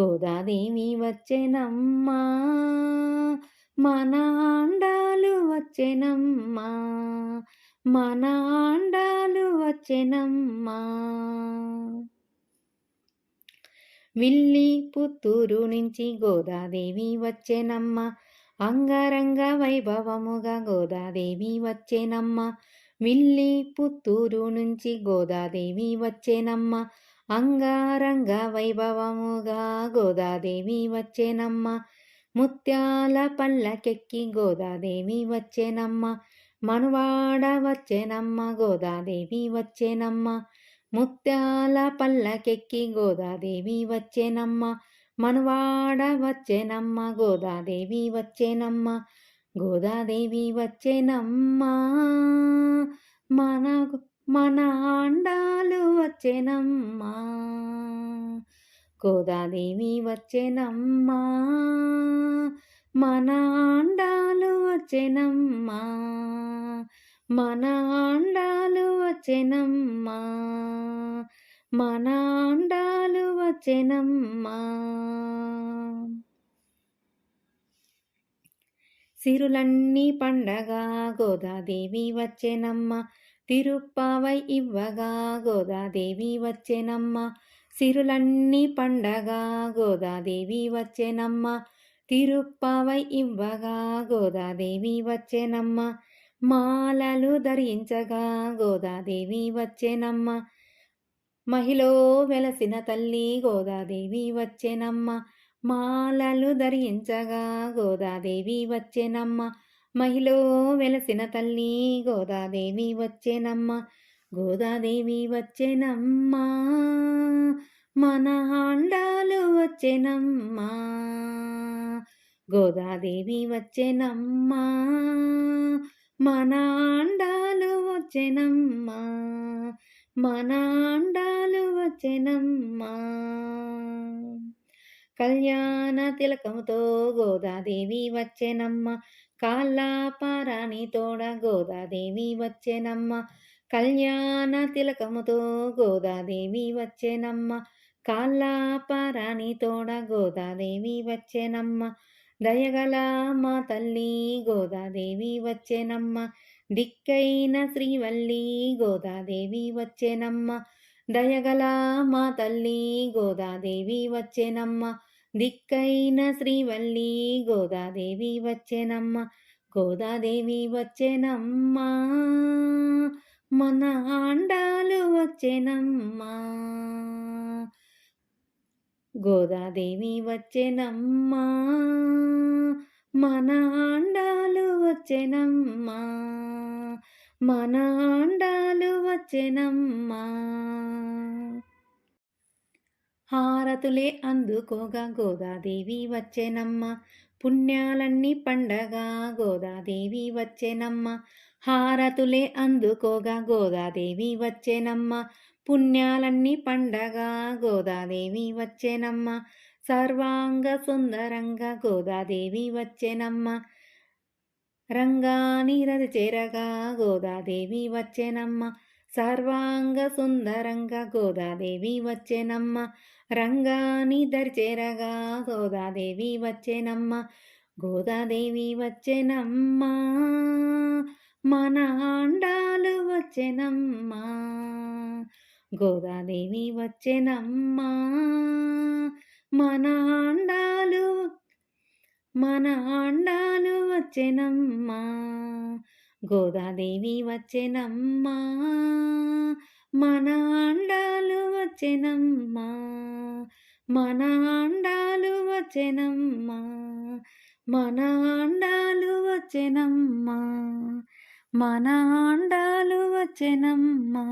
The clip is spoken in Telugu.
గోదాదేవి వచ్చెనమ్మా మన ఆండాలు వచ్చెనమ్మా మన ఆండాలు వచ్చెనమ్మా. విల్లి పుత్తూరు నుంచి గోదాదేవి వచ్చెనమ్మ అంగరంగ వైభవముగా గోదాదేవి వచ్చేనమ్మ విల్లి పుత్తూరు నుంచి గోదాదేవి వచ్చేనమ్మ అంగారంగ వైభవముగా గోదాదేవి వచ్చేనమ్మ. ముత్యాల పల్లకెక్కి గోదాదేవి వచ్చేనమ్మ. మనవాడ వచ్చేనమ్మ గోదాదేవి వచ్చేనమ్మ. ముత్యాల పల్లకెక్కి గోదాదేవి వచ్చేనమ్మ. మనవాడ వచ్చేనమ్మ గోదాదేవి వచ్చేనమ్మ. గోదాదేవి వచ్చేనమ్మ. మన మన ఆండాలు వచ్చెనమ్మా. గోదాదేవి వచ్చెనమ్మా. మన ఆండాలు వచ్చెనమ్మా. మన ఆండాలు వచ్చెనమ్మా. మన ఆండాలు వచ్చెనమ్మా. సిరులన్నీ పండగ గోదాదేవి వచ్చెనమ్మ. తిరుప్పావై ఇవ్వగా గోదాదేవి వచ్చెనమ్మ. సిరులన్నీ పండగ గోదాదేవి వచ్చెనమ్మ. తిరుప్పావై ఇవ్వగా గోదాదేవి వచ్చెనమ్మ. మాలలు ధరించగా గోదాదేవి వచ్చెనమ్మ. మహిళో వెలసిన తల్లి గోదాదేవి వచ్చెనమ్మ. మాలలు ధరించగా గోదాదేవి వచ్చెనమ్మ. మహిళ వెలసిన తల్లి గోదాదేవి వచ్చేనమ్మ గోదాదేవి వచ్చేనమ్మ మన హాండాలు వచ్చేనమ్మ గోదాదేవి వచ్చేనమ్మ మన ఆండాలు వచ్చేనమ్మ మన ఆండాలు వచ్చేనమ్మా. కళ్యాణ తిలకముతో గోదాదేవి వచ్చెనమ్మ. కాళ్ళాపారాని తోడ గోదాదేవి వచ్చెనమ్మ. కళ్యాణ తిలకముతో గోదాదేవి వచ్చెనమ్మ. కాళ్ళాపారాని తోడ గోదాదేవి వచ్చెనమ్మ. దయగల మా తల్లి గోదాదేవి వచ్చెనమ్మ. దిక్కైన శ్రీవల్లి గోదాదేవి వచ్చెనమ్మ. దయగల మా తల్లి గోదాదేవి వచ్చెనమ్మ. దిక్కైన శ్రీవల్లి గోదాదేవి వచ్చేనమ్మ గోదాదేవి వచ్చేనమ్మ. మన ఆండాలు వచ్చేనమ్మ. గోదాదేవి వచ్చేనమ్మ. మన ఆండాలు వచ్చేనమ్మ. మన ఆండాలు వచ్చెనమ్మా. హారతులే అందుకోగా గోదాదేవి వచ్చేనమ్మ. పుణ్యాలన్నీ పండగ గోదాదేవి వచ్చేనమ్మ. హారతులే అందుకోగా గోదాదేవి వచ్చేనమ్మ. పుణ్యాలన్నీ పండగ గోదాదేవి వచ్చేనమ్మ. సర్వాంగ సుందరంగా గోదాదేవి వచ్చేనమ్మ. రంగాని రది చేరగా గోదాదేవి వచ్చేనమ్మ. సర్వాంగ సుందరంగా గోదాదేవి వచ్చేనమ్మ. రంగాని దరిచేరగా గోదాదేవి వచ్చేనమ్మ. గోదాదేవి వచ్చేనమ్మ. మన ఆండాలు వచ్చేనమ్మ. గోదాదేవి వచ్చేనమ్మ. మన ఆండాలు మన ఆండాలు వచ్చేనమ్మా. గోదాదేవి వచ్చెనమ్మా మన ఆండాలు వచ్చెనమ్మా మన ఆండాలు వచ్చెనమ్మా మన అండాలు వచ్చెనమ్మా మన ఆండాలు వచ్చెనమ్మా.